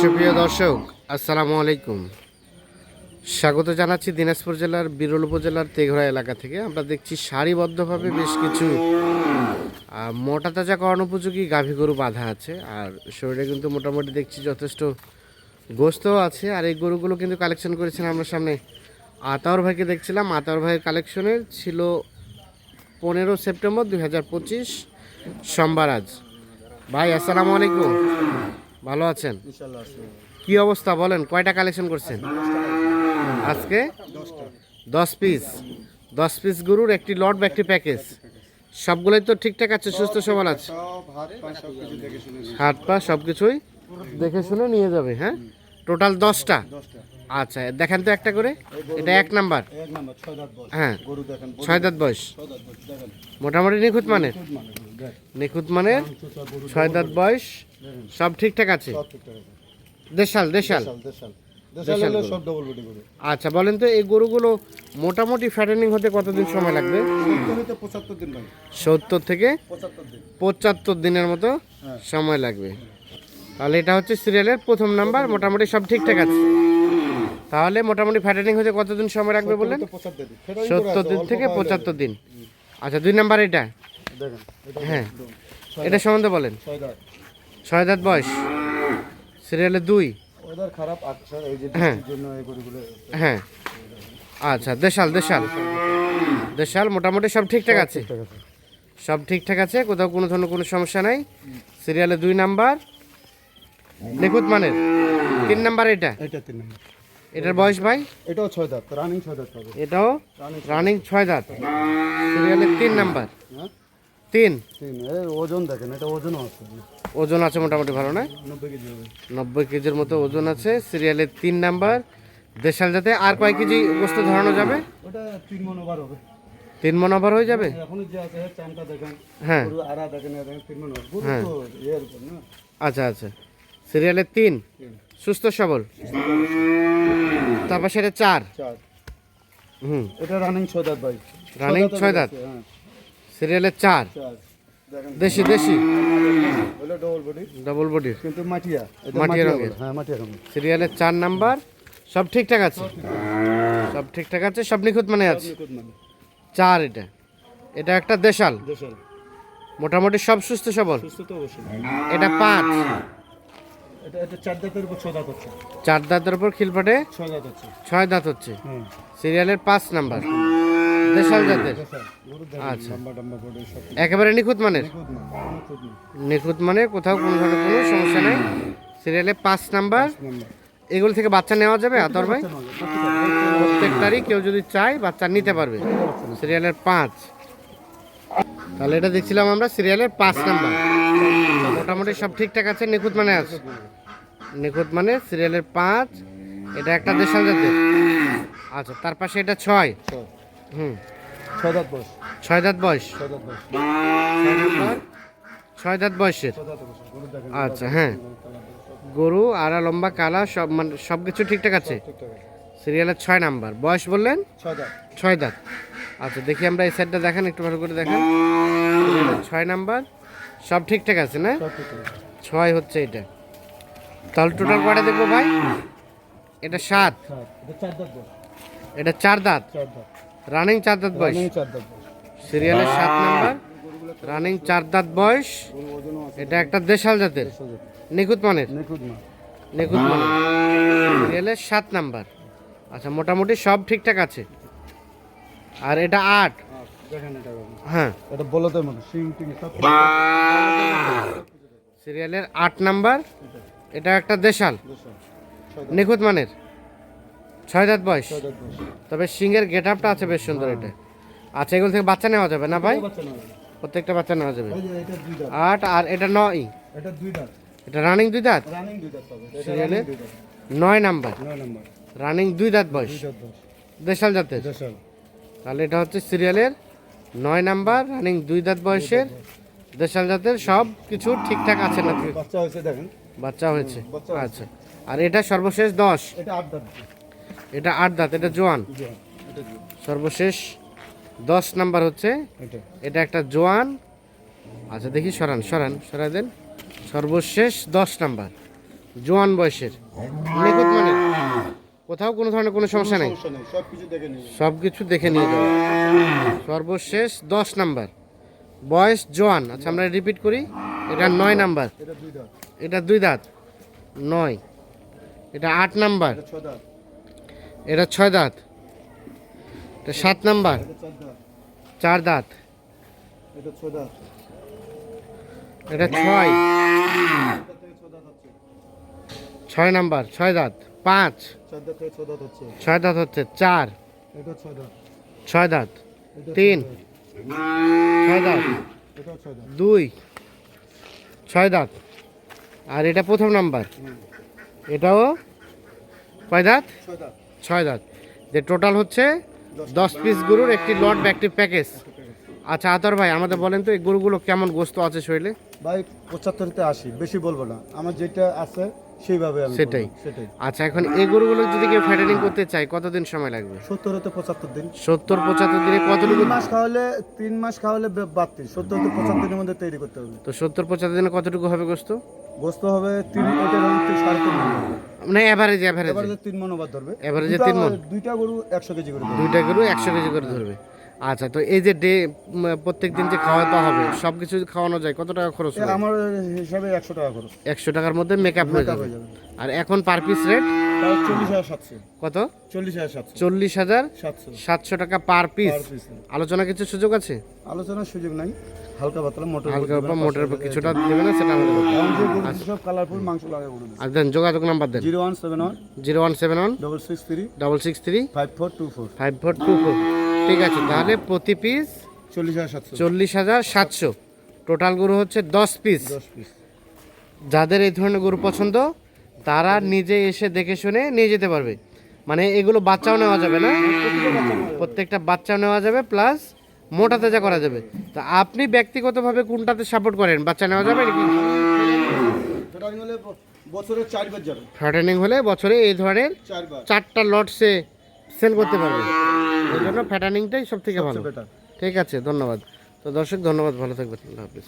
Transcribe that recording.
সুপ্রিয় দর্শক, আসসালামু আলাইকুম। স্বাগত জানাচ্ছি দিনাজপুর জেলার, বিরল উপজেলার তেঘরা এলাকা থেকে। আমরা দেখছি সারিবদ্ধভাবে বেশ কিছু মোটা তাজা করণ উপযোগী গাভী গরু বাঁধা আছে। আর শরীরে কিন্তু মোটামুটি দেখছি যথেষ্ট গোস্তও আছে। আর এই গরুগুলো কিন্তু কালেকশন করেছেন আমরা সামনে আতাউর ভাইকে দেখছিলাম। আতাউর ভাইয়ের কালেকশনের ছিল পনেরো সেপ্টেম্বর দুই হাজার পঁচিশ সোমবার আজ। ভাই, আসসালামু আলাইকুম। ভালো আছেন? কি অবস্থা বলেন কয়টা কালেকশন করছেন? আজকে? দশ পিস দশ পিস গরুর একটি লট বা একটি প্যাকেজ সবগুলোই তো ঠিকঠাক আছে সুস্থ সবল আছে? হাত পা সব কিছুই দেখে শুনে নিয়ে যাবে হ্যাঁ? টোটাল দশটা? আচ্ছা দেখেন তো একটা করে। এটা এক নাম্বার। হ্যাঁ ছয় দাঁত বয়স। দেখেন। মোটামুটি নিখুঁত মানের। মানে নিখুঁত মানের গরু ছয় দাঁত বয়স সব ঠিকঠাক আছে? দেশাল দেশাল? আচ্ছা বলেন তো এই গরুগুলো মোটামুটি ফ্যাটেনিং হতে কতদিন সময় লাগবে? সত্তর থেকে পঁচাত্তর দিনের মতো হ্যাঁ। সময় লাগবে। তাহলে এটা হচ্ছে সিরিয়ালের প্রথম নাম্বার মোটামুটি সব ঠিকঠাক আছে? তাহলে মোটামুটি ফ্যাটেনিং হতে কতদিন সময় লাগবে বললেন সত্তর দিন থেকে পঁচাত্তর দিন। আচ্ছা দুই নাম্বার এটা। দেখেন হ্যাঁ। এটা সম্বন্ধে বলেন। ছয় দাঁত। বয়স। সিরিয়ালে দুই। ওদের খারাপ আকসার এই যে হ্যাঁ। জন্য এই গরুগুলো হ্যাঁ। আচ্ছা দেশাল দেশাল। দেশাল মোটামুটি সব ঠিকঠাক আছে? সব ঠিকঠাক আছে? কোথাও কোনো ধরনের কোনো সমস্যা নাই? সিরিয়ালে দুই নাম্বার। নিখুঁত মানের? তিন নাম্বার এটা? এটা তিন নম্বর। এটার বয়স ভাই? এটাও ছয় দাঁত রানিং ছয় দাঁত এটাও রানিং ছয় দাঁত। সিরিয়ালের তিন নাম্বার। হ্যাঁ? তিন? ওজন দেখেন এটা ওজনও আছে। ওজন আছে মোটামুটি ভালো না? নব্বই কেজি নব্বই কেজির মতো ওজন আছে। সিরিয়ালের তিন নাম্বার দেশাল যাতে আর কয় কেজি গোস্ত ধরানো যাবে? ওটা তিন মন ওভার হবে। তিন মন ওভার হয়ে যাবে? এখন যে আছে চামটা দেখেন। হ্যাঁ। দেখেন তিন মন উপর না? আচ্ছা আচ্ছা। সিরিয়ালের তিন। সুস্থ সবল। তারপর সেটা চার। হুম। এটা রানিং ছয় দাঁত ভাই। Running ছয় দাঁত? হ্যাঁ। সিরিয়ালের চার। দেশি দেশি। ডবল বডি কিন্তু মাটিয়া। মাটিয়া রঙের। হ্যাঁ মাটিয়া রঙের। সিরিয়ালের চার নাম্বার। সব ঠিকঠাক আছে? সব ঠিকঠাক। আছে? সব নিখুঁত মানে আছে? মানে। চার এটা। এটা একটা দেশাল। মোটামুটি সব সুস্থ সবল? এটা পাঁচ। চার দাঁতের উপর খিলপাটে ছয় দাঁত হচ্ছে। সিরিয়ালের পাঁচ নাম্বার। দেশাল জাতের? আচ্ছা। একেবারে নিখুঁত মানের? নিখুঁত মানে কোথাও কোনো ধরনের কোনো সমস্যা নেই। সিরিয়ালে পাঁচ নাম্বার। নাম্বার। এগুলো থেকে বাচ্চা নেওয়া যাবে আতর ভাই? প্রত্যেকটা প্রত্যেকটারই কেউ যদি চায় বাচ্চা নিতে পারবে। সিরিয়ালের পাঁচ। তাহলে এটা দেখছিলাম আমরা সিরিয়ালের পাঁচ নাম্বার। মোটামুটি সব ঠিকঠাক আছে নিখুঁত মানে আছে। নিখুঁত মানে সিরিয়ালের পাঁচ। এটা একটা দেশাল জাতের। আচ্ছা তার পাশে এটা ছয়। হুম। ছয় দাঁত বয়স। ছয় দাঁত বয়স ছয় দাঁত বয়স। ছয় দাঁত বয়সের আচ্ছা হ্যাঁ। গরু আড়া লম্বা কালা সব মানে সব কিছু ঠিকঠাক আছে। সিরিয়ালের ছয় নাম্বার। বয়স বললেন? ছয় দাঁত আচ্ছা দেখি আমরা এই সাইডটা দেখেন একটু ভালো করে দেখেন। ছয় নাম্বার। সব ঠিকঠাক আছে না? ছয় হচ্ছে এটা। তাহলে টোটাল কয়টা দেখব ভাই? এটা সাত। এটা চার দাঁত রানিং চার দাঁত বয়স। সিরিয়ালের সাত নাম্বার। রানিং চার দাঁত বয়স। এটা একটা দেশাল জাতের। নিখুঁত মানের। নিখুঁত মানের। সিরিয়ালের সাত নাম্বার। আচ্ছা মোটামুটি সব ঠিকঠাক আছে। আর এটা আট। হ্যাঁ। এটা বলতে সিরিয়ালের আট নাম্বার। এটা একটা দেশাল। নিখুঁত মানের। ছয় দাঁত বয়স? তবে সিংয়ের গেট আপটা আছে বেশ সুন্দর এটা। আচ্ছা এগুলো থেকে বাচ্চা নেওয়া যাবে না ভাই? প্রত্যেকটা বাচ্চা নেওয়া যাবে। আট আর এটা নয়? এটা এটা রানিং দুই দাঁত? সিরিয়ালের? নয় নাম্বার। রানিং দুই দাঁত বয়স। দেশাল জাতের? তাহলে এটা হচ্ছে সিরিয়ালের নয় নাম্বার রানিং দুই দাঁত বয়সের দেশাল জাতের। সব কিছু ঠিকঠাক আছে নাকি? বাচ্চা হয়েছে দেখেন। বাচ্চা হয়েছে। আচ্ছা। আর এটা সর্বশেষ দশ? এটা আট দাঁত। এটা আট দাঁত এটা জোয়ান। সর্বশেষ দশ নাম্বার হচ্ছে এটা। একটা জোয়ান। আচ্ছা দেখি সরান সরান সরাই দেন। সর্বশেষ দশ নাম্বার জোয়ান বয়সের। নিখুঁত মানে? কোথাও কোনো ধরনের কোনো সমস্যা নেই? সব কিছু দেখে নিয়ে যাবে। সর্বশেষ দশ নাম্বার বয়স জোয়ান। আচ্ছা আমরা রিপিট করি। এটা নয় নাম্বার। এটা দুই দাঁত। এটা দুই দাঁত। নয়। এটা আট নাম্বার। এটা ছয় দাঁত এটা সাত নাম্বার চার দাঁত এটা ছয় ছয় নাম্বার ছয় দাঁত পাঁচ ছয় দাঁত হচ্ছে চার ছয় দাঁত তিন। ছয় দাঁত দুই ছয় দাঁত আর এটা প্রথম নাম্বার এটাও কয় দাঁত ছয় দাঁত। যে টোটাল হচ্ছে দশ পিস গরুর একটি লট ব্যাকটিভ প্যাকেজ আচ্ছা আতর ভাই আমাদের বলেন তো এই গরুগুলো কেমন গোস্ত আছে শরীরে? ভাই পঁচাত্তরতে আসি বেশি বলব না। আমার যেটা আছে সেইভাবে সেটাই। সেটাই। আচ্ছা এখন এই গরুগুলো যদি কেউ ফ্যাটারিং করতে চায় কতদিন সময় লাগবে? সত্তর হতে পঁচাত্তর দিন। সত্তর পঁচাত্তর দিনে কতটুকু মাস খাওয়ালে তিন মাস খাওয়ালে বে- বাড়তি। সত্তর হতে পঁচাত্তর দিনের মধ্যে তৈরি করতে হবে। তো সত্তর পঁচাত্তর দিনে কতটুকু হবে গোস্ত? গোস্ত হবে তিন সাড়ে তিন মন হবে। মানে ওভার ধরবে। এভারেজে মণ? দুইটা গরু একশো কেজি করে দুইটা গরু কেজি করে ধরবে। আচ্ছা তো এই যে ডে প্রত্যেক দিন যে খাওয়াতে হবে সব কিছু খাওয়ানো যায় কত টাকা খরচ আমার হিসাবে একশো টাকা খরচ। একশো টাকার মধ্যে মেকআপ হয়ে যাবে। আর এখন পার পিস রেট কত? চল্লিশ হাজার সাতশো। টাকা পার পিস আলোচনা কিছু সুযোগ আছে? আলোচনার সুযোগ নাই। হালকা পাতলা মোটর হালকা বা মোটের উপর কিছুটা দেবে না সেটা আমাদের ব্যাপার। এখন যে গরু সব কালারফুল মাংস লাগা গরু আর দেন যোগাযোগ নাম্বার দেন। Zero one seven one. Zero one seven one. Double six three double six three five four two four five four two four ঠিক আছে তাহলে প্রতি পিস চল্লিশ হাজার সাতশো। চল্লিশ হাজার সাতশো। টোটাল গরু হচ্ছে দশ পিস দশ পিস যাদের এই ধরনের গরু পছন্দ তারা নিজে এসে দেখে শুনে নিয়ে যেতে পারবে। মানে এগুলো বাচ্চাও নেওয়া যাবে না? প্রত্যেকটা বাচ্চাও নেওয়া যাবে প্লাস মোটা তাজা করা যাবে। তা আপনি ব্যক্তিগতভাবে কোনটাতে সাপোর্ট করেন? বাচ্চা নেওয়া যাবে নাকি? ফেটারিং হলে বছরে চারবার যাবে। ফ্যাটেনিং হলে বছরে এই ধরনের চারটা লট সে সেল করতে পারবে। এই জন্য ফ্যাটানিংটাই সব থেকে ভালো। ঠিক আছে ধন্যবাদ। তো দর্শক ধন্যবাদ। ভালো থাকবেন। আল্লাহ হাফিজ।